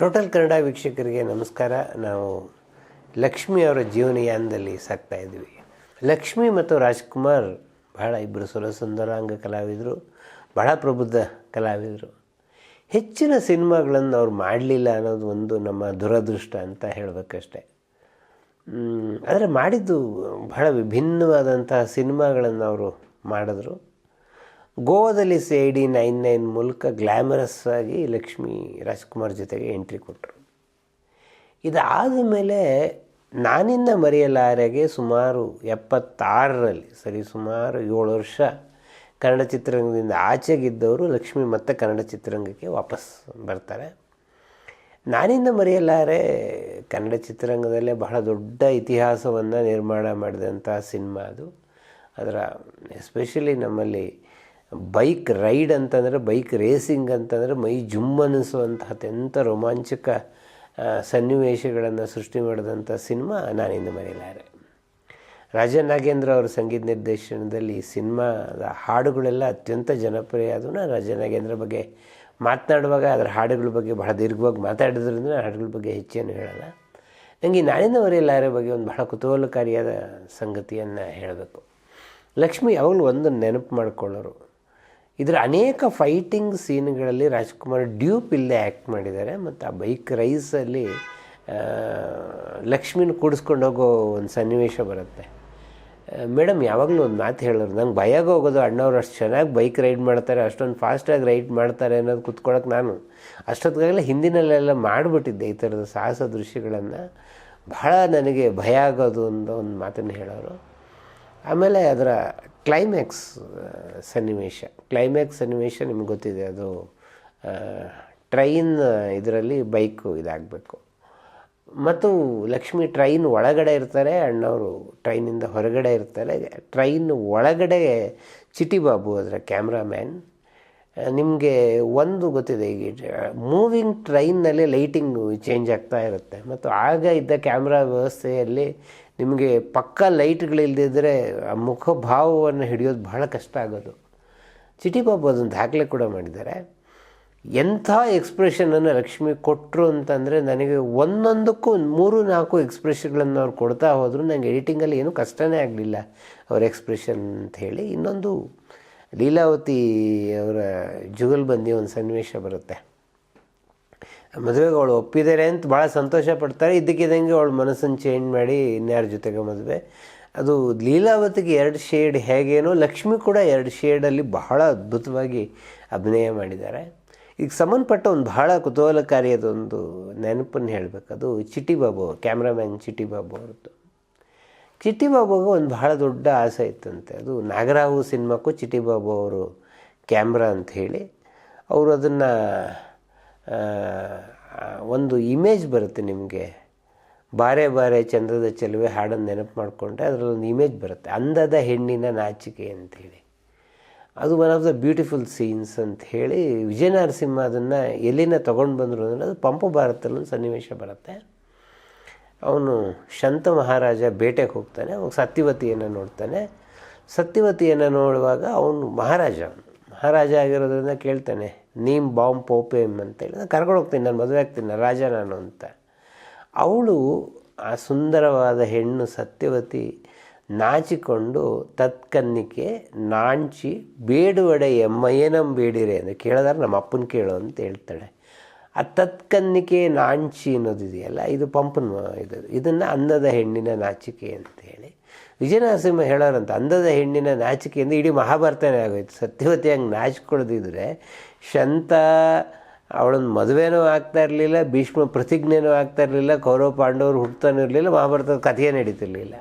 Total Kannada ವೀಕ್ಷಕರಿಗೆ ನಮಸ್ಕಾರ. ನಾವು ಲಕ್ಷ್ಮಿ ಅವರ ಜೀವನಯಾನದಲ್ಲಿ ಸಾಕ್ತಾ ಇದ್ವಿ ಲಕ್ಷ್ಮಿ ಮತ್ತು ರಾಜ್ಕುಮಾರ್ ಬಹಳ ಇಬ್ಬರು ಸುರಸುಂದರಾಂಗ ಕಲಾವಿದರು ಬಹಳ ಪ್ರಬುದ್ಧ ಕಲಾವಿದರು. ಹೆಚ್ಚಿನ ಸಿನಿಮಾಗಳನ್ನು ಅವ್ರು ಮಾಡಲಿಲ್ಲ ಅನ್ನೋದು ಒಂದು ನಮ್ಮ ದುರದೃಷ್ಟ ಅಂತ ಹೇಳಬೇಕಷ್ಟೆ. ಆದರೆ ಮಾಡಿದ್ದು ಬಹಳ ವಿಭಿನ್ನವಾದಂತಹ ಸಿನಿಮಾಗಳನ್ನು ಅವರು ಮಾಡಿದ್ರು. ಗೋವಾದಲ್ಲಿ C I D nine nine ಮೂಲಕ ಗ್ಲ್ಯಾಮರಸ್ ಆಗಿ ಲಕ್ಷ್ಮಿ ರಾಜ್ಕುಮಾರ್ ಜೊತೆಗೆ ಎಂಟ್ರಿ ಕೊಟ್ಟರು ಇದಾದ ಮೇಲೆ ನಾನಿಂದ ಮರೆಯಲಾರೆಗೆ ಸುಮಾರು ಎಪ್ಪತ್ತಾರರಲ್ಲಿ, ಸರಿ, ಸುಮಾರು ಏಳು ವರ್ಷ ಕನ್ನಡ ಚಿತ್ರರಂಗದಿಂದ ಆಚೆಗಿದ್ದವರು ಲಕ್ಷ್ಮಿ ಮತ್ತೆ ಕನ್ನಡ ಚಿತ್ರರಂಗಕ್ಕೆ ವಾಪಸ್ ಬರ್ತಾರೆ. ನಾನಿಂದ ಮರೆಯಲಾರೆ ಕನ್ನಡ ಚಿತ್ರರಂಗದಲ್ಲೇ ಬಹಳ ದೊಡ್ಡ ಇತಿಹಾಸವನ್ನು ನಿರ್ಮಾಣ ಮಾಡಿದಂಥ ಸಿನಿಮಾ ಅದು. ಅದರ ಎಸ್ಪೆಷಲಿ ನಮ್ಮಲ್ಲಿ ಬೈಕ್ ರೈಡ್ ಅಂತಂದರೆ ಬೈಕ್ ರೇಸಿಂಗ್ ಅಂತಂದರೆ ಮೈ ಜುಮ್ ಅನ್ನಿಸುವಂಥ ಅತ್ಯಂತ ರೋಮಾಂಚಕ ಸನ್ನಿವೇಶಗಳನ್ನು ಸೃಷ್ಟಿ ಮಾಡಿದಂಥ ಸಿನಿಮಾ ನಾನಿಂದು ಮರೆಯಲಾರೆ ರಾಜ ನಾಗೇಂದ್ರ ಅವರ ಸಂಗೀತ ನಿರ್ದೇಶನದಲ್ಲಿ ಈ ಸಿನಿಮಾದ ಹಾಡುಗಳೆಲ್ಲ ಅತ್ಯಂತ ಜನಪ್ರಿಯ ಆದವು ನಾನು ರಾಜ ನಾಗೇಂದ್ರ ಬಗ್ಗೆ ಮಾತನಾಡುವಾಗ ಅದರ ಹಾಡುಗಳ ಬಗ್ಗೆ ಬಹಳ ದೀರ್ಘವಾಗಿ ಮಾತಾಡೋದ್ರಿಂದ ಹಾಡುಗಳ ಬಗ್ಗೆ ಹೆಚ್ಚೇನು ಹೇಳಲ್ಲ. ನನಗೆ ನಾನಿಂದ ಮರೆಯಲಾರೆ ಬಗ್ಗೆ ಒಂದು ಬಹಳ ಕುತೂಹಲಕಾರಿಯಾದ ಸಂಗತಿಯನ್ನು ಹೇಳಬೇಕು. ಲಕ್ಷ್ಮಿ ಅವಳು ಒಂದು ನೆನಪು ಮಾಡಿಕೊಳ್ಳೋರು. ಇದರ ಅನೇಕ ಫೈಟಿಂಗ್ ಸೀನ್ಗಳಲ್ಲಿ ರಾಜ್ಕುಮಾರ್ ಡ್ಯೂಪ್ ಇಲ್ಲೇ ಆ್ಯಕ್ಟ್ ಮಾಡಿದ್ದಾರೆ. ಮತ್ತು ಆ ಬೈಕ್ ರೈಸಲ್ಲಿ ಲಕ್ಷ್ಮಿನ ಕೂಡಿಸ್ಕೊಂಡು ಹೋಗೋ ಒಂದು ಸನ್ನಿವೇಶ ಬರುತ್ತೆ. ಮೇಡಮ್, ಯಾವಾಗಲೂ ಒಂದು ಮಾತು ಹೇಳೋರು, ನಂಗೆ ಭಯಾಗ ಹೋಗೋದು ಅಣ್ಣವ್ರು ಅಷ್ಟು ಚೆನ್ನಾಗಿ ಬೈಕ್ ರೈಡ್ ಮಾಡ್ತಾರೆ, ಅಷ್ಟೊಂದು ಫಾಸ್ಟಾಗಿ ರೈಡ್ ಮಾಡ್ತಾರೆ ಅನ್ನೋದು ಕುತ್ಕೊಳ್ಳೋಕೆ ನಾನು ಅಷ್ಟೊತ್ತಿಗಾಗಲೇ ಹಿಂದಿನಲ್ಲೆಲ್ಲ ಮಾಡಿಬಿಟ್ಟಿದ್ದೆ ಈ ಥರದ ಸಾಹಸ ದೃಶ್ಯಗಳನ್ನು. ಬಹಳ ನನಗೆ ಭಯ ಆಗೋದು ಅಂತ ಒಂದು ಮಾತನ್ನು ಹೇಳೋರು. ಆಮೇಲೆ ಅದರ ಕ್ಲೈಮ್ಯಾಕ್ಸ್ ಸನ್ನಿವೇಶ. ಕ್ಲೈಮ್ಯಾಕ್ಸ್ ಸನ್ನಿವೇಶ ನಿಮ್ಗೆ ಗೊತ್ತಿದೆ, ಅದು ಟ್ರೈನ್ ಇದರಲ್ಲಿ ಬೈಕು ಇದಾಗಬೇಕು. ಮತ್ತು ಲಕ್ಷ್ಮಿ ಟ್ರೈನ್ ಒಳಗಡೆ ಇರ್ತಾರೆ, ಅಣ್ಣವರು ಟ್ರೈನಿಂದ ಹೊರಗಡೆ ಇರ್ತಾರೆ. ಟ್ರೈನ್ ಒಳಗಡೆ ಚಿಟಿಬಾಬು ಅದರ ಕ್ಯಾಮ್ರಾಮ್ಯಾನ್ ನಿಮಗೆ ಒಂದು ಗೊತ್ತಿದೆ, ಈಗ ಮೂವಿಂಗ್ ಟ್ರೈನ್ನಲ್ಲಿ ಲೈಟಿಂಗು ಚೇಂಜ್ ಆಗ್ತಾ ಇರುತ್ತೆ. ಮತ್ತು ಆಗ ಇದ್ದ ಕ್ಯಾಮ್ರಾ ವ್ಯವಸ್ಥೆಯಲ್ಲಿ ನಿಮಗೆ ಪಕ್ಕ ಲೈಟ್ಗಳಿಲ್ಲದಿದ್ದರೆ ಆ ಮುಖಭಾವವನ್ನು ಹಿಡಿಯೋದು ಬಹಳ ಕಷ್ಟ ಆಗೋದು. ಚಿಟಿ ಬಾಬು ಅದೊಂದು ದಾಖಲೆ ಕೂಡ ಮಾಡಿದ್ದಾರೆ. ಎಂಥ ಎಕ್ಸ್ಪ್ರೆಷನನ್ನು ಲಕ್ಷ್ಮಿ ಕೊಟ್ಟರು ಅಂತಂದರೆ ನನಗೆ ಒಂದೊಂದಕ್ಕೂ ಮೂರು ನಾಲ್ಕು ಎಕ್ಸ್ಪ್ರೆಷನ್ಗಳನ್ನು ಅವ್ರು ಕೊಡ್ತಾ ಹೋದರು ನನಗೆ ಎಡಿಟಿಂಗಲ್ಲಿ ಏನೂ ಕಷ್ಟನೇ ಆಗಲಿಲ್ಲ ಅವ್ರ ಎಕ್ಸ್ಪ್ರೆಷನ್ ಅಂತ ಹೇಳಿ. ಇನ್ನೊಂದು ಲೀಲಾವತಿ ಅವರ ಜುಗಲ್ಬಂದಿ ಒಂದು ಸನ್ನಿವೇಶ ಬರುತ್ತೆ. ಮದುವೆಗೆ ಅವಳು ಒಪ್ಪಿದ್ದಾರೆ ಅಂತ ಭಾಳ ಸಂತೋಷ ಪಡ್ತಾರೆ. ಇದ್ದಕ್ಕಿದ್ದಂಗೆ ಅವಳು ಮನಸ್ಸನ್ನು ಚೇಂಜ್ ಮಾಡಿ ಇನ್ಯಾರ ಜೊತೆಗೆ ಮದುವೆ. ಅದು ಲೀಲಾವತಿಗೆ ಎರಡು ಶೇಡ್ ಹೇಗೇನೋ, ಲಕ್ಷ್ಮಿ ಕೂಡ ಎರಡು ಶೇಡಲ್ಲಿ ಬಹಳ ಅದ್ಭುತವಾಗಿ ಅಭಿನಯ ಮಾಡಿದ್ದಾರೆ. ಈಗ ಸಂಬಂಧಪಟ್ಟ ಒಂದು ಬಹಳ ಕುತೂಹಲಕಾರಿಯದೊಂದು ನೆನಪನ್ನು ಹೇಳಬೇಕು. ಅದು ಚಿಟ್ಟಿಬಾಬು ಕ್ಯಾಮ್ರಾಮ್ಯಾನ್ ಚಿಟ್ಟಿಬಾಬು ಅವ್ರದ್ದು. ಚಿಟ್ಟಿಬಾಬುಗೆ ಒಂದು ಬಹಳ ದೊಡ್ಡ ಆಸೆ ಇತ್ತಂತೆ. ಅದು ನಾಗರಾವು ಸಿನಿಮಾಕ್ಕೂ ಚಿಟ್ಟಿಬಾಬು ಅವರು ಕ್ಯಾಮ್ರಾ ಅಂತ ಹೇಳಿ. ಅವರು ಅದನ್ನು ಒಂದು ಇಮೇಜ್ ಬರುತ್ತೆ ನಿಮಗೆ. ಬಾರೆ ಬಾರೆ ಚಂದ್ರದ ಚೆಲುವೆ ಹಾಡನ್ನು ನೆನಪು ಮಾಡಿಕೊಂಡ್ರೆ ಅದರಲ್ಲಿ ಒಂದು ಇಮೇಜ್ ಬರುತ್ತೆ. ಅಂದದ ಹೆಣ್ಣಿನ ನಾಚಿಕೆ ಅಂಥೇಳಿ ಅದು one of the beautiful scenes ಅಂತ ಹೇಳಿ ವಿಜಯ ನರಸಿಂಹ ಅದನ್ನು ಎಲ್ಲಿನ ತೊಗೊಂಡು ಬಂದರು ಅಂದರೆ ಅದು ಪಂಪ ಭಾರತದಲ್ಲಿ ಒಂದು ಸನ್ನಿವೇಶ ಬರುತ್ತೆ. ಅವನು ಶಂತ ಮಹಾರಾಜ ಬೇಟೆಗೆ ಹೋಗ್ತಾನೆ, ಅವಾಗ ಸತ್ಯವತಿಯನ್ನು ನೋಡ್ತಾನೆ. ಸತ್ಯವತಿಯನ್ನು ನೋಡುವಾಗ ಅವನು ಮಹಾರಾಜ. ಮಹಾರಾಜ ಆಗಿರೋದ್ರಿಂದ ಕೇಳ್ತಾನೆ ನೀಮ್ ಬಾಂಬ್ ಪೋಪೇಮ್ ಅಂತೇಳಿ. ನಾನು ಕರ್ಕೊಂಡು ಹೋಗ್ತೀನಿ, ನಾನು ಮದುವೆ ಆಗ್ತೀನಿ ರಾಜ ನಾನು ಅಂತ. ಅವಳು ಆ ಸುಂದರವಾದ ಹೆಣ್ಣು ಸತ್ಯವತಿ ನಾಚಿಕೊಂಡು ತತ್ಕನ್ನಿಕೆ ನಾಂಚಿ ಬೇಡುವಡೆ ಎಮ್ಮಯ್ಯನಂ ಬೇಡಿರೆ ಅಂದರೆ ಕೇಳಿದ್ರೆ ನಮ್ಮ ಅಪ್ಪನ ಕೇಳು ಅಂತ ಹೇಳ್ತಾಳೆ. ಆ ತತ್ಕನ್ನಿಕೆ ನಾಂಚಿ ಅನ್ನೋದಿದೆಯಲ್ಲ, ಇದು ಪಂಪನ ಇದು, ಇದನ್ನು ಅನ್ನದ ಹೆಣ್ಣಿನ ನಾಚಿಕೆ ಅಂತ ಹೇಳಿ ವಿಜಯ ನರಸಿಂಹ ಹೇಳೋರಂತ ಅಂಧದ ಹೆಣ್ಣಿನ ನಾಚಿಕೆಯಿಂದ ಇಡೀ ಮಹಾಭಾರತನೇ ಆಗೋಯ್ತು. ಸತ್ಯವತಿ ಹಂಗೆ ನಾಚಿಕೊಳ್ದಿದ್ರೆ ಶಂತ ಅವಳೊಂದು ಮದುವೆನೂ ಆಗ್ತಾ ಇರಲಿಲ್ಲ, ಭೀಷ್ಮ ಪ್ರತಿಜ್ಞೆನೂ ಆಗ್ತಾ ಇರಲಿಲ್ಲ, ಕೌರವ ಪಾಂಡವರು ಹುಡ್ತಾನೂ ಇರಲಿಲ್ಲ, ಮಹಾಭಾರತದ ಕಥೆಯೇ ನಡೀತಿರಲಿಲ್ಲ.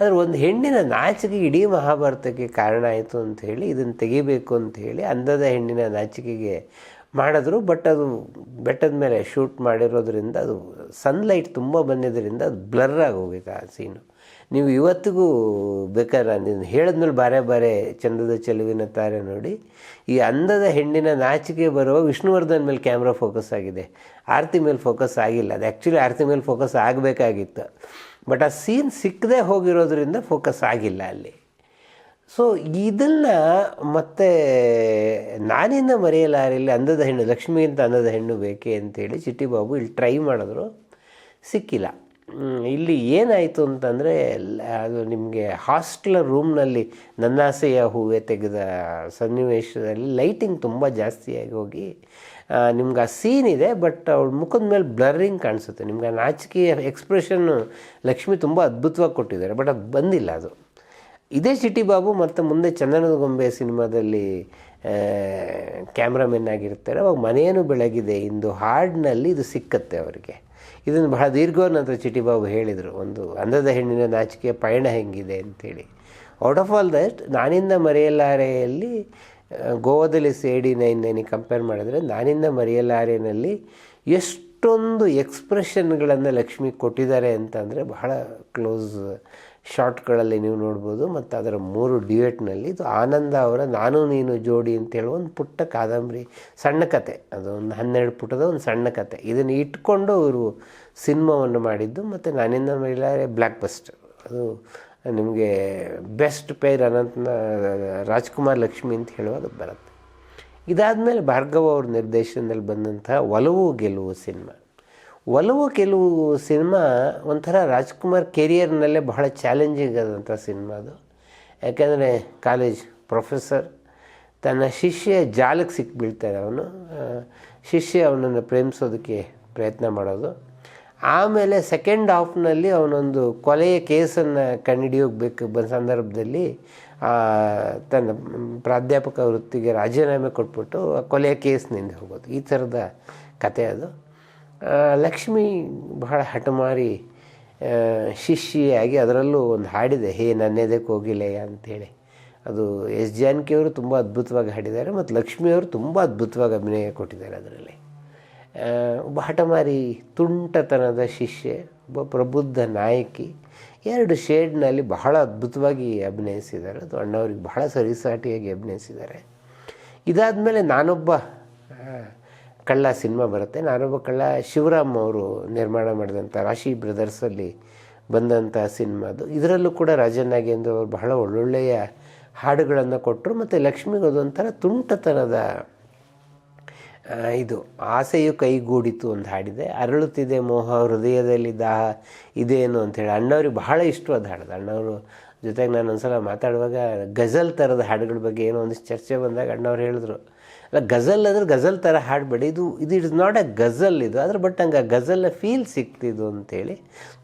ಆದರೆ ಒಂದು ಹೆಣ್ಣಿನ ನಾಚಿಕೆ ಇಡೀ ಮಹಾಭಾರತಕ್ಕೆ ಕಾರಣ ಆಯಿತು ಅಂತ ಹೇಳಿ, ಇದನ್ನು ತೆಗಿಬೇಕು ಅಂತ ಹೇಳಿ ಅಂಧದ ಹೆಣ್ಣಿನ ನಾಚಿಕೆಗೆ ಮಾಡಿದ್ರು. ಬಟ್ ಅದು ಬೆಟ್ಟದ ಮೇಲೆ ಶೂಟ್ ಮಾಡಿರೋದ್ರಿಂದ ಅದು ಸನ್ಲೈಟ್ ತುಂಬ ಬಂದಿದ್ದರಿಂದ ಅದು ಬ್ಲರ್ ಆಗಿ ಹೋಗಿತ್ತು ಆ ಸೀನು ನೀವು ಇವತ್ತಿಗೂ ಬೇಕಾದ್ರೆ ನೀನು ಹೇಳಿದ್ಮೇಲೆ ಬಾರೆ ಬಾರೆ ಚಂದದ ಚೆಲುವಿನ ತಾರೆ ನೋಡಿ. ಈ ಅಂದದ ಹೆಣ್ಣಿನ ನಾಚಿಕೆ ಬರುವ ವಿಷ್ಣುವರ್ಧನ್ ಮೇಲೆ ಕ್ಯಾಮ್ರಾ ಫೋಕಸ್ ಆಗಿದೆ. ಆರತಿ ಮೇಲೆ ಫೋಕಸ್ ಆಗಿಲ್ಲ. ಅದು ಆ್ಯಕ್ಚುಲಿ ಆರತಿ ಮೇಲೆ ಫೋಕಸ್ ಆಗಬೇಕಾಗಿತ್ತು. ಬಟ್ ಆ ಸೀನ್ ಸಿಕ್ಕದೆ ಹೋಗಿರೋದ್ರಿಂದ ಫೋಕಸ್ ಆಗಿಲ್ಲ ಅಲ್ಲಿ. ಸೊ ಇದನ್ನು ಮತ್ತೆ ನಾನಿಂದ ಮರೆಯಲಾರಿಲ್ಲ ಅಂದದ ಹೆಣ್ಣು, ಲಕ್ಷ್ಮಿಗಿಂತ ಅಂದದ ಹೆಣ್ಣು ಬೇಕೆ ಅಂತೇಳಿ ಚಿಟ್ಟಿ ಬಾಬು ಇಲ್ಲಿ ಟ್ರೈ ಮಾಡಿದ್ರು. ಸಿಕ್ಕಿಲ್ಲ. ಇಲ್ಲಿ ಏನಾಯಿತು ಅಂತಂದರೆ, ಅದು ನಿಮಗೆ ಹಾಸ್ಟೆಲ್ ರೂಮ್ನಲ್ಲಿ ನನ್ನಾಸೆಯ ಹೂವೆ ತೆಗೆದ ಸನ್ನಿವೇಶದಲ್ಲಿ ಲೈಟಿಂಗ್ ತುಂಬ ಜಾಸ್ತಿಯಾಗಿ ಹೋಗಿ ನಿಮ್ಗೆ ಆ ಸೀನ್ ಇದೆ ಬಟ್ ಅವಳ ಮುಖದ ಮೇಲೆ ಬ್ಲರ್ರಿಂಗ್ ಕಾಣಿಸುತ್ತೆ. ನಿಮ್ಗೆ ಆ ನಾಚಿಕೆಯ ಎಕ್ಸ್ಪ್ರೆಷನ್ನು ಲಕ್ಷ್ಮಿ ತುಂಬ ಅದ್ಭುತವಾಗಿ ಕೊಟ್ಟಿದ್ದಾರೆ ಬಟ್ ಅದು ಬಂದಿಲ್ಲ ಅದು. ಇದೇ ಸಿಟಿ ಬಾಬು, ಮತ್ತು ಮುಂದೆ ಚಂದನದ ಗೊಂಬೆ ಸಿನಿಮಾದಲ್ಲಿ ಕ್ಯಾಮ್ರಾಮೆನ್ ಆಗಿರ್ತಾರೆ. ಅವಾಗ ಮನೆಯೂ ಬೆಳಗಿದೆ. ಇಂದು ಹಾಡಿನಲ್ಲಿ ಇದು ಸಿಕ್ಕತ್ತೆ ಅವರಿಗೆ. ಇದನ್ನು ಬಹಳ ದೀರ್ಘ ನಂತರ ಚಿಟಿ ಬಾಬು ಹೇಳಿದರು. ಒಂದು ಅಂಧದ ಹೆಣ್ಣಿನ ನಾಚಿಕೆಯ ಪಯಣ ಹೆಂಗಿದೆ ಅಂತೇಳಿ. ಔಟ್ ಆಫ್ ಆಲ್ ದಟ್ ನಾನಿಂದ ಮರೆಯಲಾರೆಯಲ್ಲಿ ಗೋವಾದಲ್ಲಿ ಸೇಡಿ ನೈನ್ ಕಂಪೇರ್ ಮಾಡಿದ್ರೆ ನಾನಿಂದ ಮರೆಯಲಾರೆನಲ್ಲಿ ಎಷ್ಟೊಂದು ಎಕ್ಸ್ಪ್ರೆಷನ್ಗಳನ್ನು ಲಕ್ಷ್ಮಿ ಕೊಟ್ಟಿದ್ದಾರೆ ಅಂತಂದರೆ ಬಹಳ ಕ್ಲೋಸ್ ಶಾರ್ಟ್ಗಳಲ್ಲಿ ನೀವು ನೋಡ್ಬೋದು, ಮತ್ತು ಅದರ ಮೂರು ಡ್ಯೂಯೆಟ್ನಲ್ಲಿ ಇದು ಆನಂದ ಅವರ ನಾನು ನೀನು ಜೋಡಿ ಅಂತ ಹೇಳುವ ಒಂದು ಪುಟ್ಟ ಕಾದಂಬರಿ, ಸಣ್ಣ ಕತೆ. ಅದು ಒಂದು ಹನ್ನೆರಡು ಪುಟದ ಒಂದು ಸಣ್ಣ ಕತೆ. ಇದನ್ನು ಇಟ್ಕೊಂಡು ಅವರು ಸಿನಿಮಾವನ್ನು ಮಾಡಿದ್ದು, ಮತ್ತು ನಾನಿಂದ ಮೇಲೆ ಬ್ಲ್ಯಾಕ್ ಬಸ್ಟ್ ಅದು ನಿಮಗೆ ಬೆಸ್ಟ್ ಪೇರ್ ಅನಂತ ರಾಜ್ಕುಮಾರ್ ಲಕ್ಷ್ಮಿ ಅಂತ ಹೇಳುವಾಗ ಬರುತ್ತೆ. ಇದಾದಮೇಲೆ ಭಾರ್ಗವ ಅವ್ರ ನಿರ್ದೇಶನದಲ್ಲಿ ಬಂದಂತಹ ಒಲವು ಗೆಲುವು ಸಿನಿಮಾ. ಒಲವು ಕೆಲವು ಸಿನಿಮಾ ಒಂಥರ ರಾಜ್ಕುಮಾರ್ ಕೆರಿಯರ್ನಲ್ಲೇ ಬಹಳ ಚಾಲೆಂಜಿಂಗ್ ಆದಂಥ ಸಿನಿಮಾ ಅದು. ಯಾಕೆಂದರೆ ಕಾಲೇಜ್ ಪ್ರೊಫೆಸರ್, ತನ್ನ ಶಿಷ್ಯ ಜಾಲಕ್ಕೆ ಸಿಕ್ಕಿಬೀಳ್ತಾರೆ ಅವನು. ಶಿಷ್ಯ ಅವನನ್ನು ಪ್ರೇಮಿಸೋದಕ್ಕೆ ಪ್ರಯತ್ನ ಮಾಡೋದು. ಆಮೇಲೆ ಸೆಕೆಂಡ್ ಹಾಫ್ನಲ್ಲಿ ಅವನೊಂದು ಕೊಲೆಯ ಕೇಸನ್ನು ಕಂಡುಹಿಡಿಯೋಗ್ಬೇಕು ಬಂದ ಸಂದರ್ಭದಲ್ಲಿ ತನ್ನ ಪ್ರಾಧ್ಯಾಪಕ ವೃತ್ತಿಗೆ ರಾಜೀನಾಮೆ ಕೊಟ್ಬಿಟ್ಟು ಕೊಲೆಯ ಕೇಸ್ನಿಂದ ಹೋಗೋದು. ಈ ಥರದ ಕತೆ ಅದು. ಲಕ್ಷ್ಮಿ ಬಹಳ ಹಠಮಾರಿ ಮಾರಿ ಶಿಷ್ಯಿಯಾಗಿ ಅದರಲ್ಲೂ ಒಂದು ಹಾಡಿದೆ ಹೇ ನನ್ನೆದಕ್ಕೆ ಹೋಗಿಲೆಯ ಅಂತೇಳಿ. ಅದು ಎಸ್. ಜಾನಕಿಯವರು ತುಂಬ ಅದ್ಭುತವಾಗಿ ಹಾಡಿದ್ದಾರೆ ಮತ್ತು ಲಕ್ಷ್ಮಿಯವರು ತುಂಬ ಅದ್ಭುತವಾಗಿ ಅಭಿನಯ ಕೊಟ್ಟಿದ್ದಾರೆ ಅದರಲ್ಲಿ. ಒಬ್ಬ ಹಠಮಾರಿ ತುಂಟತನದ ಶಿಷ್ಯೆ ಒಬ್ಬ ಪ್ರಬುದ್ಧ ನಾಯಕಿ ಎರಡು ಶೇಡ್ನಲ್ಲಿ ಬಹಳ ಅದ್ಭುತವಾಗಿ ಅಭಿನಯಿಸಿದ್ದಾರೆ. ಅದು ಅಣ್ಣವ್ರಿಗೆ ಬಹಳ ಸರಿಸಾಟಿಯಾಗಿ ಅಭಿನಯಿಸಿದ್ದಾರೆ. ಇದಾದಮೇಲೆ ನಾನೊಬ್ಬ ಆ, ಕಳ್ಳ ಸಿನಿಮಾ ಬರುತ್ತೆ. ನಾನೊಬ್ಬ ಕಳ್ಳ ಶಿವರಾಮ್ ಅವರು ನಿರ್ಮಾಣ ಮಾಡಿದಂಥ ರಾಶಿ ಬ್ರದರ್ಸಲ್ಲಿ ಬಂದಂಥ ಸಿನಿಮಾ ಅದು. ಇದರಲ್ಲೂ ಕೂಡ ರಾಜನ್ ನಾಗೇಂದ್ರ ಅವರು ಬಹಳ ಒಳ್ಳೊಳ್ಳೆಯ ಹಾಡುಗಳನ್ನು ಕೊಟ್ಟರು ಮತ್ತು ಲಕ್ಷ್ಮಿಗೆ ಅದೊಂಥರ ತುಂಟತನದ ಇದು ಆಸೆಯು ಕೈಗೂಡಿತು ಒಂದು ಹಾಡಿದೆ. ಅರಳುತ್ತಿದೆ ಮೋಹ, ಹೃದಯದಲ್ಲಿ ದಾಹ ಇದೇನು ಅಂಥೇಳಿ ಅಣ್ಣವ್ರಿಗೆ ಬಹಳ ಇಷ್ಟವಾದ ಹಾಡಿದೆ. ಅಣ್ಣವರು ಜೊತೆಗೆ ನಾನು ಒಂದ್ಸಲ ಮಾತಾಡುವಾಗ ಗಜಲ್ ಥರದ ಹಾಡುಗಳ ಬಗ್ಗೆ ಏನೋ ಒಂದಿಷ್ಟು ಚರ್ಚೆ ಬಂದಾಗ ಅಣ್ಣವ್ರು ಹೇಳಿದ್ರು. ಅಲ್ಲ ಗಜಲ್ ಅಂದರೆ ಗಜಲ್ ಥರ ಹಾಡಬೇಡಿ. ಇದು ಇದು ಇಟ್ಸ್ ನಾಟ್ ಎ ಗಜಲ್ ಇದು. ಆದರೆ ಬಟ್ ಹಂಗೆ ಆ ಗಜಲ್ನ ಫೀಲ್ ಸಿಕ್ತಿದ್ದು ಅಂತೇಳಿ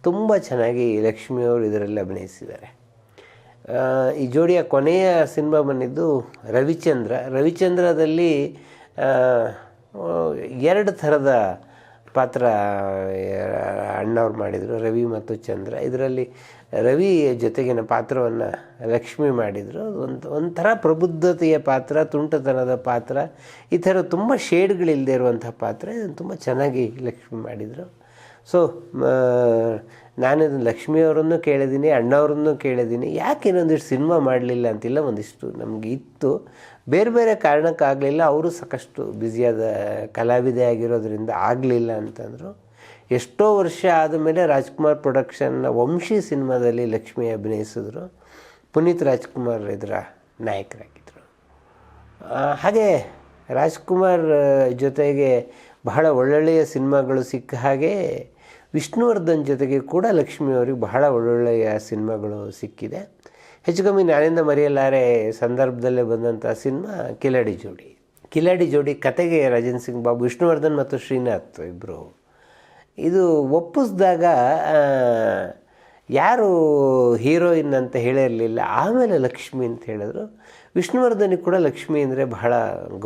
ತುಂಬ ಚೆನ್ನಾಗಿ ಲಕ್ಷ್ಮಿಯವರು ಇದರಲ್ಲಿ ಅಭಿನಯಿಸಿದ್ದಾರೆ. ಈ ಜೋಡಿಯ ಕೊನೆಯ ಸಿನಿಮಾ ಬಂದಿದ್ದು ರವಿಚಂದ್ರ. ರವಿಚಂದ್ರದಲ್ಲಿ ಎರಡು ಥರದ ಪಾತ್ರ ಅಣ್ಣವ್ರು ಮಾಡಿದರು, ರವಿ ಮತ್ತು ಚಂದ್ರ. ಇದರಲ್ಲಿ ರವಿ ಜೊತೆಗಿನ ಪಾತ್ರವನ್ನು ಲಕ್ಷ್ಮಿ ಮಾಡಿದರು. ಒಂದು ಒಂಥರ ಪ್ರಬುದ್ಧತೆಯ ಪಾತ್ರ, ತುಂಟತನದ ಪಾತ್ರ. ಈ ಥರ ತುಂಬ ಶೇಡ್ಗಳಿಲ್ಲದೆ ಇರುವಂಥ ಪಾತ್ರ. ಇದನ್ನು ತುಂಬ ಚೆನ್ನಾಗಿ ಲಕ್ಷ್ಮಿ ಮಾಡಿದರು. ಸೊ ನಾನು ಲಕ್ಷ್ಮಿಯವರನ್ನು ಕೇಳಿದ್ದೀನಿ, ಅಣ್ಣವರನ್ನು ಕೇಳಿದ್ದೀನಿ. ಯಾಕೆ ಇನ್ನೊಂದಿಷ್ಟು ಸಿನಿಮಾ ಮಾಡಲಿಲ್ಲ ಅಂತಿಲ್ಲ? ಒಂದಿಷ್ಟು ನಮಗೆ ಇತ್ತು. ಬೇರೆ ಬೇರೆ ಕಾರಣಕ್ಕಾಗಲಿಲ್ಲ. ಅವರು ಸಾಕಷ್ಟು ಬ್ಯುಸಿಯಾದ ಕಲಾವಿದೆ ಆಗಿರೋದ್ರಿಂದ ಆಗಲಿಲ್ಲ ಅಂತಂದರು. ಎಷ್ಟೋ ವರ್ಷ ಆದಮೇಲೆ ರಾಜ್ಕುಮಾರ್ ಪ್ರೊಡಕ್ಷನ್ನ ವಂಶಿ ಸಿನಿಮಾದಲ್ಲಿ ಲಕ್ಷ್ಮಿ ಅಭಿನಯಿಸಿದ್ರು. ಪುನೀತ್ ರಾಜ್ಕುಮಾರ್ ಇದರ ನಾಯಕರಾಗಿದ್ದರು ಹಾಗೆ ರಾಜ್ಕುಮಾರ್ ಜೊತೆಗೆ ಬಹಳ ಒಳ್ಳೊಳ್ಳೆಯ ಸಿನಿಮಾಗಳು ಸಿಕ್ಕ ಹಾಗೆ ವಿಷ್ಣುವರ್ಧನ್ ಜೊತೆಗೆ ಕೂಡ ಲಕ್ಷ್ಮಿಯವರಿಗೆ ಬಹಳ ಒಳ್ಳೊಳ್ಳೆಯ ಸಿನಿಮಾಗಳು ಸಿಕ್ಕಿದೆ. ಹೆಚ್ಚು ಕಮ್ಮಿ ನಾನಿಂದ ಮರೆಯಲಾರೆ ಸಂದರ್ಭದಲ್ಲೇ ಬಂದಂಥ ಸಿನಿಮಾ ಕಿಲಾಡಿ ಜೋಡಿ. ಕಿಲಾಡಿ ಜೋಡಿ ಕತೆಗೆ ರಾಜನ್ ಸಿಂಗ್ ಬಾಬು, ವಿಷ್ಣುವರ್ಧನ್ ಮತ್ತು ಶ್ರೀನಾಥ್ ಇಬ್ಬರು ಇದು ಒಪ್ಪಿಸಿದಾಗ ಯಾರು ಹೀರೋಯಿನ್ ಅಂತ ಹೇಳಿರಲಿಲ್ಲ. ಆಮೇಲೆ ಲಕ್ಷ್ಮಿ ಅಂತ ಹೇಳಿದ್ರು. ವಿಷ್ಣುವರ್ಧನಿಗೆ ಕೂಡ ಲಕ್ಷ್ಮಿ ಅಂದರೆ ಬಹಳ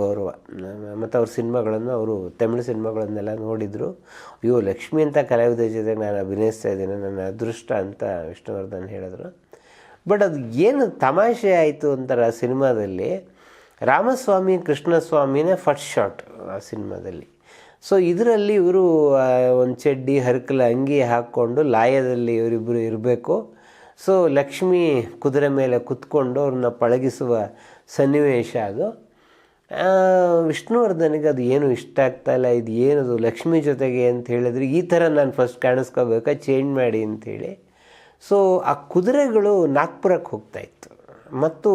ಗೌರವ. ಮತ್ತು ಅವ್ರ ಸಿನಿಮಾಗಳನ್ನು, ಅವರು ತಮಿಳು ಸಿನಿಮಾಗಳನ್ನೆಲ್ಲ ನೋಡಿದರು. ಅಯ್ಯೋ, ಲಕ್ಷ್ಮಿ ಅಂತ ಕಲಾವಿದ ಜೊತೆಗೆ ನಾನು ಅಭಿನಯಿಸ್ತಾ ಇದ್ದೀನಿ, ನನ್ನ ಅದೃಷ್ಟ ಅಂತ ವಿಷ್ಣುವರ್ಧನ್ ಹೇಳಿದ್ರು. ಬಟ್ ಅದು ಏನು ತಮಾಷೆ ಆಯಿತು ಅಂತಾರೆ ಆ ಸಿನಿಮಾದಲ್ಲಿ, ರಾಮಸ್ವಾಮಿ ಕೃಷ್ಣಸ್ವಾಮಿನೇ ಫಸ್ಟ್ ಶಾಟ್ ಆ ಸಿನಿಮಾದಲ್ಲಿ. ಸೊ ಇದರಲ್ಲಿ ಇವರು ಒಂದು ಚಡ್ಡಿ, ಹರಕಲ ಅಂಗಿ ಹಾಕ್ಕೊಂಡು ಲಾಯದಲ್ಲಿ ಇವರಿಬ್ಬರು ಇರಬೇಕು. ಸೊ ಲಕ್ಷ್ಮಿ ಕುದುರೆ ಮೇಲೆ ಕುತ್ಕೊಂಡು ಅವ್ರನ್ನ ಪಳಗಿಸುವ ಸನ್ನಿವೇಶ ಅದು. ವಿಷ್ಣುವರ್ಧನಿಗೆ ಅದು ಏನು ಇಷ್ಟ ಆಗ್ತಾ ಇಲ್ಲ, ಇದು ಏನದು, ಲಕ್ಷ್ಮಿ ಜೊತೆಗೆ ಅಂತ ಹೇಳಿದ್ರೆ, ಈ ಥರ ನಾನು ಫಸ್ಟ್ ಕಾಣಿಸ್ಕೋಬೇಕಾ ಚೇಂಜ್ ಮಾಡಿ ಅಂಥೇಳಿ ಸೊ ಆ ಕುದುರೆಗಳು ನಾಗ್ಪುರಕ್ಕೆ ಹೋಗ್ತಾಯಿತ್ತು ಮತ್ತು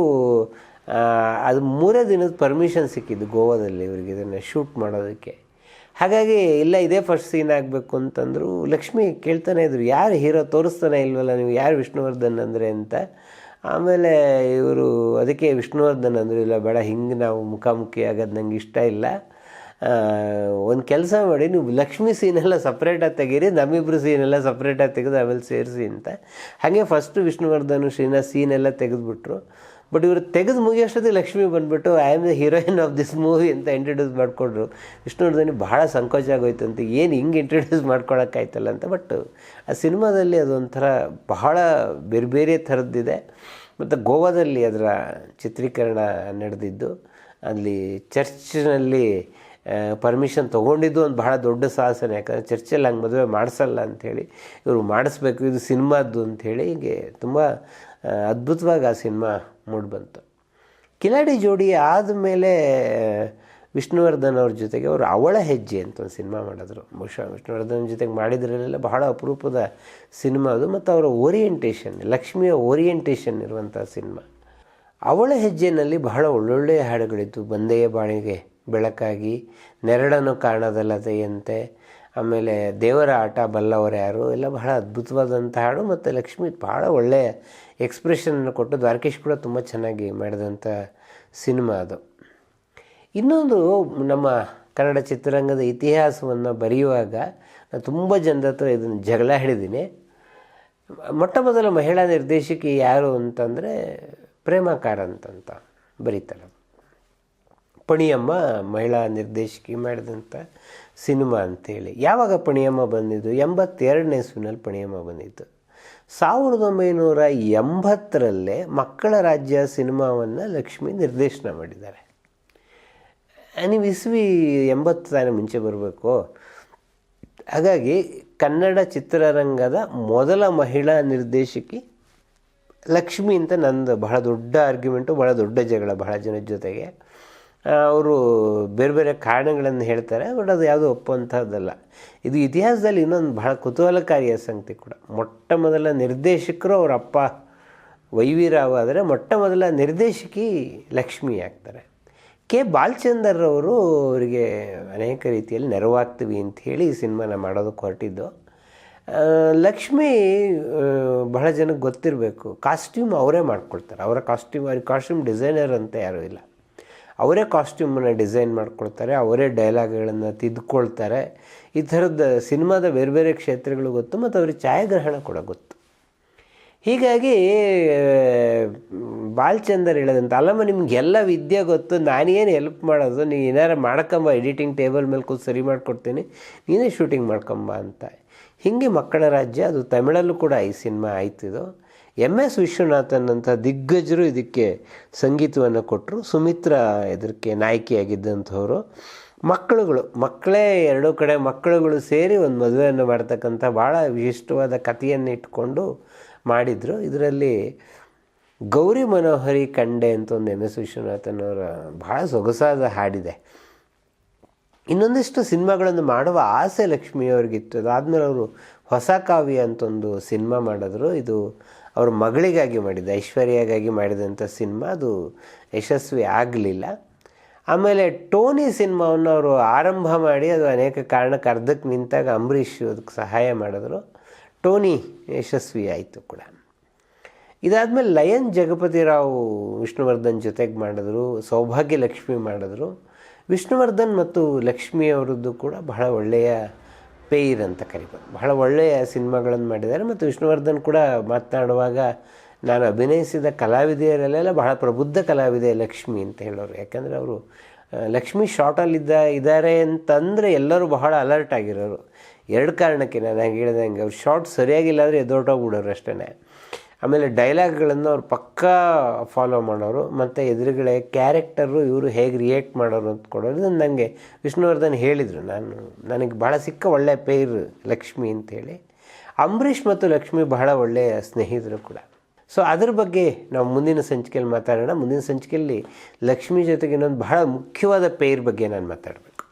ಅದು ಮೂರೇ ದಿನದ ಪರ್ಮಿಷನ್ ಸಿಕ್ಕಿದ್ದು ಗೋವಾದಲ್ಲಿ ಇವ್ರಿಗೆ ಇದನ್ನು ಶೂಟ್ ಮಾಡೋದಕ್ಕೆ. ಹಾಗಾಗಿ ಇಲ್ಲ, ಇದೇ ಫಸ್ಟ್ ಸೀನ್ ಆಗಬೇಕು ಅಂತಂದರು ಲಕ್ಷ್ಮಿ ಕೇಳ್ತಾನೆ ಇದ್ರು, ಯಾರು ಹೀರೋ ತೋರಿಸ್ತಾನೆ ಇಲ್ವಲ್ಲ ನೀವು? ಯಾರು ವಿಷ್ಣುವರ್ಧನ್ ಅಂದರೆ ಅಂತ. ಆಮೇಲೆ ಇವರು ಅದಕ್ಕೆ ವಿಷ್ಣುವರ್ಧನ್ ಅಂದರು ಇಲ್ಲ, ಬೇಡ, ಹಿಂಗೆ ನಾವು ಮುಖಾಮುಖಿ ಆಗೋದು ನಂಗೆ ಇಷ್ಟ ಇಲ್ಲ. ಒಂದು ಕೆಲಸ ಮಾಡಿ, ನೀವು ಲಕ್ಷ್ಮಿ ಸೀನೆಲ್ಲ ಸಪ್ರೇಟಾಗಿ ತೆಗೀರಿ ನಮ್ಮಿಬ್ಬರು ಸೀನೆಲ್ಲ ಸಪ್ರೇಟಾಗಿ ತೆಗೆದು ಆಮೇಲೆ ಸೇರಿಸಿ ಅಂತ. ಹಾಗೆ ಫಸ್ಟು ವಿಷ್ಣುವರ್ಧನ್ ಶ್ರೀನಾಥ್ ಸೀನೆಲ್ಲ ತೆಗೆದುಬಿಟ್ರು. ಬಟ್ ಇವರು ತೆಗೆದು ಮುಗಿಯೋಷ್ಟೊತ್ತಿಗೆ ಲಕ್ಷ್ಮಿ ಬಂದುಬಿಟ್ಟು I am the heroine of this movie ಅಂತ ಇಂಟ್ರಡ್ಯೂಸ್ ಮಾಡಿಕೊಡ್ರು. ವಿಷ್ಣುವರ್ಧನ್ ಭಾಳ ಸಂಕೋಚ ಆಗೋಯ್ತಂತ ಏನು ಹಿಂಗೆ ಇಂಟ್ರಡ್ಯೂಸ್ ಮಾಡ್ಕೊಳಕ್ಕಾಯ್ತಲ್ಲ ಅಂತ. ಬಟ್ ಆ ಸಿನಿಮಾದಲ್ಲಿ ಅದೊಂಥರ ಬಹಳ ಬೇರೆ ಬೇರೆ ಥರದ್ದಿದೆ. ಮತ್ತು ಗೋವಾದಲ್ಲಿ ಅದರ ಚಿತ್ರೀಕರಣ ನಡೆದಿದ್ದು. ಅಲ್ಲಿ ಚರ್ಚ್ನಲ್ಲಿ ಪರ್ಮಿಷನ್ ತೊಗೊಂಡಿದ್ದು ಒಂದು ಬಹಳ ದೊಡ್ಡ ಸಾಹಸನೆ. ಯಾಕಂದರೆ ಚರ್ಚಲ್ಲಿ ಹಂಗೆ ಮದುವೆ ಮಾಡಿಸಲ್ಲ ಅಂಥೇಳಿ. ಇವರು ಮಾಡಿಸ್ಬೇಕು, ಇದು ಸಿನಿಮಾದ್ದು ಅಂಥೇಳಿ. ಹೀಗೆ ತುಂಬ ಅದ್ಭುತವಾಗಿ ಆ ಸಿನಿಮಾ ಮೂಡಿಬಂತು ಕಿಲಾಡಿ ಜೋಡಿ ಆದಮೇಲೆ, ವಿಷ್ಣುವರ್ಧನ್ ಅವ್ರ ಜೊತೆಗೆ ಅವರು ಅವಳ ಹೆಜ್ಜೆ ಅಂತ ಒಂದು ಸಿನಿಮಾ ಮಾಡಿದ್ರು. ಬಹುಶಃ ವಿಷ್ಣುವರ್ಧನ್ ಜೊತೆಗೆ ಮಾಡಿದ್ರಲ್ಲೆಲ್ಲ ಬಹಳ ಅಪರೂಪದ ಸಿನಿಮಾ ಅದು, ಮತ್ತು ಅವರ ಓರಿಯೆಂಟೇಷನ್ ಲಕ್ಷ್ಮಿಯ ಓರಿಯೆಂಟೇಷನ್ ಇರುವಂಥ ಸಿನಿಮಾ. ಅವಳ ಹೆಜ್ಜೆನಲ್ಲಿ ಬಹಳ ಒಳ್ಳೊಳ್ಳೆಯ ಹಾಡುಗಳಿತ್ತು. ಬಂದೆಯ ಬಾಣಿಗೆ ಬೆಳಕಾಗಿ, ನೆರಳನ್ನು ಕಾಣದಲ್ಲದೆಯಂತೆ, ಆಮೇಲೆ ದೇವರ ಆಟ ಬಲ್ಲವರು ಯಾರು, ಎಲ್ಲ ಬಹಳ ಅದ್ಭುತವಾದಂಥ ಹಾಡು, ಮತ್ತು ಲಕ್ಷ್ಮಿ ಭಾಳ ಒಳ್ಳೆಯ ಎಕ್ಸ್ಪ್ರೆಷನನ್ನು ಕೊಟ್ಟು ದ್ವಾರಕೀಶ್ ಕೂಡ ತುಂಬ ಚೆನ್ನಾಗಿ ಮಾಡಿದಂಥ ಸಿನಿಮಾ ಅದು. ಇನ್ನೊಂದು ನಮ್ಮ ಕನ್ನಡ ಚಿತ್ರರಂಗದ ಇತಿಹಾಸವನ್ನು ಬರೆಯುವಾಗ ನಾನು ತುಂಬ ಜನರ ಹತ್ರ ಇದನ್ನು ಜಗಳ ಹಿಡಿದೀನಿ ಮೊಟ್ಟ ಮೊದಲ ಮಹಿಳಾ ನಿರ್ದೇಶಕಿ ಯಾರು ಅಂತಂದರೆ ಪ್ರೇಮಾಕಾರ ಅಂತಂತ ಅಂತ ಬರೀತಾರೆ ಪಣಿಯಮ್ಮ ಮಹಿಳಾ ನಿರ್ದೇಶಕಿ ಮಾಡಿದಂಥ ಸಿನಿಮಾ ಅಂತೇಳಿ. ಯಾವಾಗ ಪಣಿಯಮ್ಮ ಬಂದಿದ್ದು? ಎಂಬತ್ತೆರಡನೇ ಇಸ್ವಿನಲ್ಲಿ ಪಣಿಯಮ್ಮ ಬಂದಿತ್ತು. ಸಾವಿರದ ಒಂಬೈನೂರ ಎಂಬತ್ತರಲ್ಲೇ ಮಕ್ಕಳ ರಾಜ್ಯ ಸಿನಿಮಾವನ್ನು ಲಕ್ಷ್ಮಿ ನಿರ್ದೇಶನ ಮಾಡಿದ್ದಾರೆ. ನೀವು ಇಸ್ವಿ ಎಂಬತ್ತು ತಾನೇ ಮುಂಚೆ ಬರಬೇಕು. ಹಾಗಾಗಿ ಕನ್ನಡ ಚಿತ್ರರಂಗದ ಮೊದಲ ಮಹಿಳಾ ನಿರ್ದೇಶಕಿ ಲಕ್ಷ್ಮಿ ಅಂತ ನಂದು ಬಹಳ ದೊಡ್ಡ ಆರ್ಗ್ಯುಮೆಂಟು ಬಹಳ ದೊಡ್ಡ ಜಗಳ, ಬಹಳ ಜನದ ಜೊತೆಗೆ. ಅವರು ಬೇರೆ ಬೇರೆ ಕಾರಣಗಳನ್ನು ಹೇಳ್ತಾರೆ, ಬಟ್ ಅದು ಯಾವುದೂ ಒಪ್ಪುವಂಥದ್ದಲ್ಲ. ಇದು ಇತಿಹಾಸದಲ್ಲಿ ಇನ್ನೊಂದು ಬಹಳ ಕುತೂಹಲಕಾರಿಯ ಸಂಗತಿ ಕೂಡ. ಮೊಟ್ಟ ಮೊದಲ ನಿರ್ದೇಶಕರು ಅವರ ಅಪ್ಪ ವೈವಿರಾವ್ ಆದರೆ ಮೊಟ್ಟ ಮೊದಲ ನಿರ್ದೇಶಕಿ ಲಕ್ಷ್ಮಿ ಆಗ್ತಾರೆ. ಕೆ ಬಾಲಚಂದರ್ ಅವರು ಅವರಿಗೆ ಅನೇಕ ರೀತಿಯಲ್ಲಿ ನೆರವಾಗ್ತೀವಿ ಅಂತ ಹೇಳಿ ಈ ಸಿನಿಮಾನ ಮಾಡೋದಕ್ಕೆ ಹೊರಟಿದ್ದು. ಲಕ್ಷ್ಮಿ ಬಹಳ ಜನಕ್ಕೆ ಗೊತ್ತಿರಬೇಕು, ಕಾಸ್ಟ್ಯೂಮ್ ಅವರೇ ಮಾಡ್ಕೊಳ್ತಾರೆ. ಅವರ ಕಾಸ್ಟ್ಯೂಮ್ ಅವ್ರಿಗೆ ಕಾಸ್ಟ್ಯೂಮ್ ಡಿಸೈನರ್ ಅಂತ ಯಾರೂ ಇಲ್ಲ. ಅವರೇ ಕಾಸ್ಟ್ಯೂಮನ್ನು ಡಿಸೈನ್ ಮಾಡ್ಕೊಳ್ತಾರೆ, ಅವರೇ ಡೈಲಾಗ್ಗಳನ್ನು ತಿದ್ಕೊಳ್ತಾರೆ. ಈ ಥರದ ಸಿನಿಮಾದ ಬೇರೆ ಬೇರೆ ಕ್ಷೇತ್ರಗಳು ಗೊತ್ತು ಮತ್ತು ಅವ್ರಿಗೆ ಛಾಯಾಗ್ರಹಣ ಕೂಡ ಗೊತ್ತು. ಹೀಗಾಗಿ, ಬಾಲ್ಚಂದರ್ ಹೇಳೋದಂತ, ಅಲ್ಲಮ್ಮ ನಿಮ್ಗೆಲ್ಲ ವಿದ್ಯೆ ಗೊತ್ತು, ನಾನೇನು ಹೆಲ್ಪ್ ಮಾಡೋದು, ನೀನು ಏನಾರು ಮಾಡ್ಕೊಂಬ ಎಡಿಟಿಂಗ್ ಟೇಬಲ್ ಮೇಲೆ ಕೂತು ಸರಿ ಮಾಡಿಕೊಡ್ತೀನಿ, ನೀನೇ ಶೂಟಿಂಗ್ ಮಾಡ್ಕೊಂಬ ಅಂತ. ಹೀಗೆ ಮಕ್ಕಳ ರಾಜ್ಯ, ಅದು ತಮಿಳಲ್ಲೂ ಕೂಡ ಈ ಸಿನಿಮಾ ಆಯ್ತಿದು. ಎಂ ಎಸ್ ವಿಶ್ವನಾಥನ್ ಅಂತ ದಿಗ್ಗಜರು ಇದಕ್ಕೆ ಸಂಗೀತವನ್ನು ಕೊಟ್ಟರು. ಸುಮಿತ್ರ ಇದಕ್ಕೆ ನಾಯಕಿಯಾಗಿದ್ದಂಥವರು. ಮಕ್ಕಳುಗಳು, ಮಕ್ಕಳೇ ಎರಡೂ ಕಡೆ ಮಕ್ಕಳುಗಳು ಸೇರಿ ಒಂದು ಮದುವೆಯನ್ನು ಮಾಡ್ತಕ್ಕಂಥ ಭಾಳ ವಿಶಿಷ್ಟವಾದ ಕಥೆಯನ್ನು ಇಟ್ಕೊಂಡು ಮಾಡಿದರು. ಇದರಲ್ಲಿ ಗೌರಿ ಮನೋಹರಿ ಕಂಡೆ ಅಂತ ಒಂದು ಎಂ ಎಸ್ ವಿಶ್ವನಾಥನವರ ಭಾಳ ಸೊಗಸಾದ ಹಾಡಿದೆ. ಇನ್ನೊಂದಿಷ್ಟು ಸಿನಿಮಾಗಳನ್ನು ಮಾಡುವ ಆಸೆ ಲಕ್ಷ್ಮಿಯವ್ರಿಗಿತ್ತು ಅದಾದಮೇಲೆ ಅವರು ಹೊಸ ಕಾವ್ಯ ಅಂತ ಒಂದು ಸಿನಿಮಾ ಮಾಡಿದ್ರು. ಇದು ಅವ್ರ ಮಗಳಿಗಾಗಿ ಮಾಡಿದ, ಐಶ್ವರ್ಯಗಾಗಿ ಮಾಡಿದಂಥ ಸಿನಿಮಾ ಅದು ಯಶಸ್ವಿ ಆಗಲಿಲ್ಲ. ಆಮೇಲೆ ಟೋನಿ ಸಿನಿಮಾವನ್ನು ಅವರು ಆರಂಭ ಮಾಡಿ ಅದು ಅನೇಕ ಕಾರಣಕ್ಕೆ ಅರ್ಧಕ್ಕೆ ನಿಂತಾಗ ಅಂಬರೀಷ್ ಅದಕ್ಕೆ ಸಹಾಯ ಮಾಡಿದ್ರು. ಟೋನಿ ಯಶಸ್ವಿ ಆಯಿತು ಕೂಡ. ಇದಾದಮೇಲೆ ಲಯನ್ ಜಗಪತಿ ರಾವ್ ವಿಷ್ಣುವರ್ಧನ್ ಜೊತೆಗೆ ಮಾಡಿದ್ರು, ಸೌಭಾಗ್ಯ ಲಕ್ಷ್ಮಿ ಮಾಡಿದ್ರು. ವಿಷ್ಣುವರ್ಧನ್ ಮತ್ತು ಲಕ್ಷ್ಮಿ ಅವರದ್ದು ಕೂಡ ಬಹಳ ಒಳ್ಳೆಯ ಪೇರ್ ಅಂತ ಕರಿಬೋದು. ಬಹಳ ಒಳ್ಳೆಯ ಸಿನಿಮಾಗಳನ್ನು ಮಾಡಿದ್ದಾರೆ ಮತ್ತು ವಿಷ್ಣುವರ್ಧನ್ ಕೂಡ ಮಾತನಾಡುವಾಗ ನಾನು ಅಭಿನಯಿಸಿದ ಕಲಾವಿದೆಯರಲ್ಲೆಲ್ಲ ಬಹಳ ಪ್ರಬುದ್ಧ ಕಲಾವಿದೆ ಲಕ್ಷ್ಮಿ ಅಂತ ಹೇಳೋರು. ಯಾಕಂದರೆ ಅವರು ಲಕ್ಷ್ಮಿ ಶಾರ್ಟಲ್ಲಿದ್ದ ಇದ್ದಾರೆ ಅಂತಂದರೆ ಎಲ್ಲರೂ ಬಹಳ ಅಲರ್ಟ್ ಆಗಿರೋರು. ಎರಡು ಕಾರಣಕ್ಕೆ ನಾನು ಹಾಗೆ ಹೇಳಿದಂಗೆ ಅವ್ರು ಶಾರ್ಟ್ ಸರಿಯಾಗಿಲ್ಲ ಅಂದರೆ ಎದ್ದೊಟ್ಟೋಗ್ಬಿಡೋರು ಅಷ್ಟೇ ಆಮೇಲೆ ಡೈಲಾಗ್ಗಳನ್ನು ಅವ್ರು ಪಕ್ಕಾ ಫಾಲೋ ಮಾಡೋರು, ಮತ್ತು ಎದುರುಗಡೆ ಕ್ಯಾರೆಕ್ಟರು ಇವರು ಹೇಗೆ ರಿಯಾಕ್ಟ್ ಮಾಡೋರು ಅಂತ ಕೊಡೋರು ಇದನ್ನು ನನಗೆ ವಿಷ್ಣುವರ್ಧನ್ ಹೇಳಿದರು, ನಾನು, ನನಗೆ ಭಾಳ ಸಿಕ್ಕ ಒಳ್ಳೆಯ ಪೇರ್ ಲಕ್ಷ್ಮಿ ಅಂಥೇಳಿ ಅಂಬರೀಷ್ ಮತ್ತು ಲಕ್ಷ್ಮಿ ಬಹಳ ಒಳ್ಳೆಯ ಸ್ನೇಹಿತರು ಕೂಡ. ಸೊ ಅದ್ರ ಬಗ್ಗೆ ನಾವು ಮುಂದಿನ ಸಂಚಿಕೆಯಲ್ಲಿ ಮಾತಾಡೋಣ. ಮುಂದಿನ ಸಂಚಿಕೆಯಲ್ಲಿ ಲಕ್ಷ್ಮಿ ಜೊತೆಗೆ ಇನ್ನೊಂದು ಬಹಳ ಮುಖ್ಯವಾದ ಪೇರ್ ಬಗ್ಗೆ ನಾನು ಮಾತಾಡಬೇಕು.